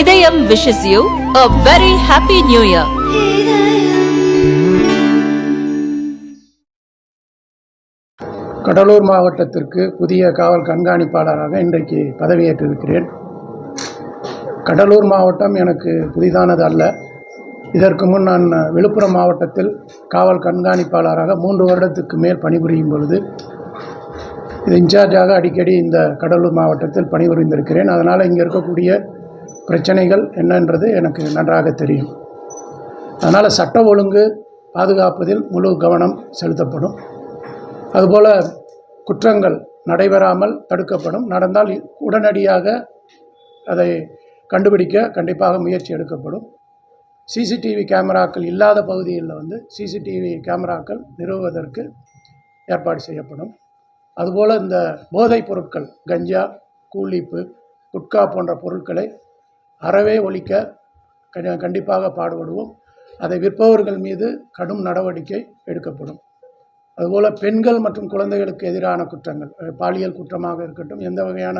இதயம் wishes you a very happy new year. Cuddalore மாவட்டத்திற்கு புதிய காவல் கண்காணிப்பாளராக இன்றைக்கு பதவியேற்றிருக்கிறேன். கடலூர் மாவட்டம் எனக்கு புதிதானது அல்ல. இதற்கு முன் நான் விழுப்புரம் மாவட்டத்தில் காவல் கண்காணிப்பாளராக மூன்று வருடத்துக்கு மேல் பணிபுரியும் பொழுது இது இன்சார்ஜாக அடிக்கடி இந்த கடலூர் மாவட்டத்தில் பணிபுரிந்திருக்கிறேன். அதனால் இங்கே இருக்கக்கூடிய பிரச்சனைகள் என்னன்றது எனக்கு நன்றாக தெரியும். அதனால் சட்ட ஒழுங்கு பாதுகாப்பதில் முழு கவனம் செலுத்தப்படும். அதுபோல் குற்றங்கள் நடைபெறாமல் தடுக்கப்படும். நடந்தால் உடனடியாக அதை கண்டுபிடிக்க கண்டிப்பாக முயற்சி எடுக்கப்படும். சிசிடிவி கேமராக்கள் இல்லாத பகுதிகளில் வந்து சிசிடிவி கேமராக்கள் நிறுவுவதற்கு ஏற்பாடு செய்யப்படும். அதுபோல் இந்த போதைப் பொருட்கள் கஞ்சா கூலிப்பு குட்கா போன்ற பொருட்களை அறவே ஒழிக்க கண்டிப்பாக பாடுபடுவோம். அதை விற்பவர்கள் மீது கடும் நடவடிக்கை எடுக்கப்படும். அதுபோல் பெண்கள் மற்றும் குழந்தைகளுக்கு எதிரான குற்றங்கள் பாலியல் குற்றமாக இருக்கட்டும் எந்த வகையான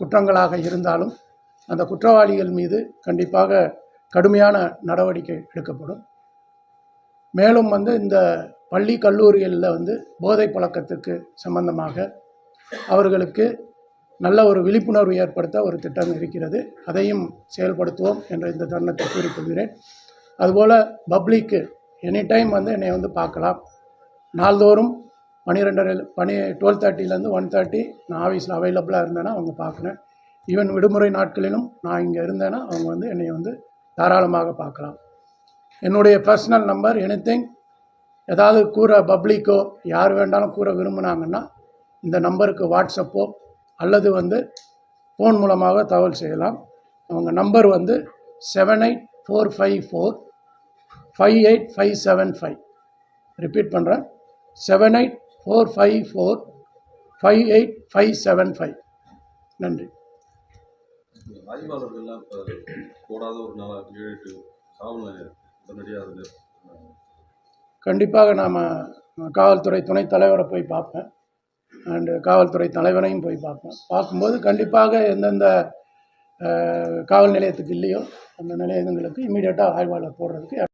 குற்றங்களாக இருந்தாலும் அந்த குற்றவாளிகள் மீது கண்டிப்பாக கடுமையான நடவடிக்கை எடுக்கப்படும். மேலும் வந்து இந்த பள்ளி கல்லூரிகளில் வந்து போதை பழக்கத்துக்கு சம்பந்தமாக அவர்களுக்கு நல்ல ஒரு விழிப்புணர்வு ஏற்படுத்த ஒரு திட்டம் இருக்கிறது. அதையும் செயல்படுத்துவோம் என்ற இந்த தருணத்தை கூறிக்கொள்கிறேன். அதுபோல் பப்ளிக்கு எனி டைம் வந்து என்னை வந்து பார்க்கலாம். நாள்தோறும் பன்னிரெண்டரை பனி டுவெல் தேர்ட்டிலேருந்து ஒன் தேர்ட்டி நான் ஆஃபீஸில் அவைலபிளாக இருந்தேன்னா அவங்க பார்க்குறேன் ஈவன் விடுமுறை நாட்களிலும் நான் இங்கே இருந்தேன்னா அவங்க வந்து என்னை வந்து தாராளமாக பார்க்கலாம். என்னுடைய பர்சனல் நம்பர் எனிதிங் ஏதாவது கூற பப்ளிக்கோ யார் வேண்டாலும் கூற விரும்புனாங்கன்னா இந்த நம்பருக்கு வாட்ஸ்அப்போ அல்லது வந்து ஃபோன் மூலமாக தகவல் செய்யலாம். அவங்க நம்பர் வந்து seven eight four five four five eight five seven five repeat பண்ணுறேன் seven eight four five four five eight five seven five நன்றி. இந்த ஆய்வாளர்கள்லாம் இப்போ போடாத ஒரு நாளாக ஏழு எட்டு காவல் உடனடியாக அதில் கண்டிப்பாக நாம் காவல்துறை துணைத் தலைவரை போய் பார்ப்பேன். அண்டு காவல்துறை தலைவரையும் போய் பார்ப்போம். பார்க்கும்போது கண்டிப்பாக எந்தெந்த காவல் நிலையத்துக்கு இல்லையோ அந்த நிலையங்களுக்கு இமீடியட்டாக ஆய்வாளர் போடுறதுக்கு